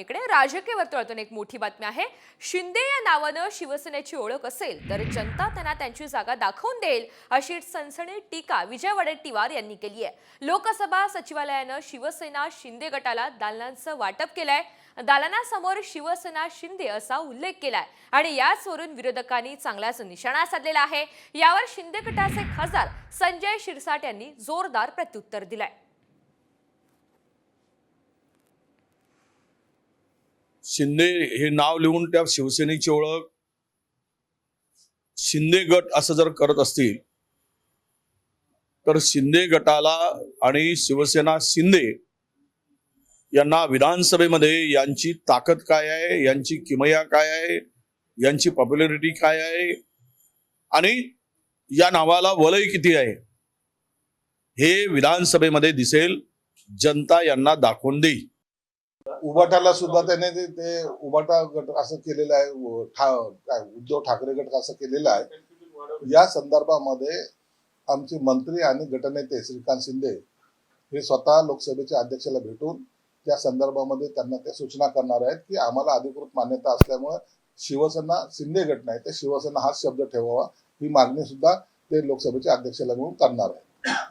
इकडे राजकीय वर्तुळातून एक मोठी बातमी आहे. शिंदे या नावानं शिवसेनेची ओळख असेल तर जनता त्यांना त्यांची जागा दाखवून देईल अशी सनसणी टीका विजय वडेट्टीवार यांनी केली आहे. लोकसभा सचिवालयानं शिवसेना शिंदे गटाला दालनांचं वाटप केलंय. दालनासमोर शिवसेना शिंदे असा उल्लेख केलाय आणि याचवरून विरोधकांनी चांगलाच निशाणा साधलेला आहे. यावर शिंदे गटाचे खासदार संजय शिरसाट यांनी जोरदार प्रत्युत्तर दिलंय. शिंदे हे नाव लिहून त्या शिवसेनेची ओळख शिंदे गट असं जर करत असतील तर शिंदे गटाला आणि शिवसेना शिंदे यांना विधानसभेमध्ये यांची ताकद काय आहे यांची किमया काय आहे यांची पॉप्युलरिटी काय आहे आणि या नावाला वलय किती आहे हे विधानसभेमध्ये दिसेल जनता यांना दाखवून देईल. उबाटाला सुद्धा त्याने ते- ते उबाटा गट असं केलेलं आहे ठा- काय उद्धव ठाकरे गट असं केलेलं आहे. या संदर्भामध्ये आमचे मंत्री आणि गटनेते श्रीकांत शिंदे हे स्वतः लोकसभेच्या अध्यक्षाला भेटून त्या संदर्भामध्ये त्यांना त्या सूचना करणार आहेत की आम्हाला अधिकृत मान्यता असल्यामुळे शिवसेना शिंदे गट नाही तर शिवसेना हाच शब्द ठेवावा. ही मागणी सुद्धा ते लोकसभेच्या अध्यक्षाला मिळून करणार आहे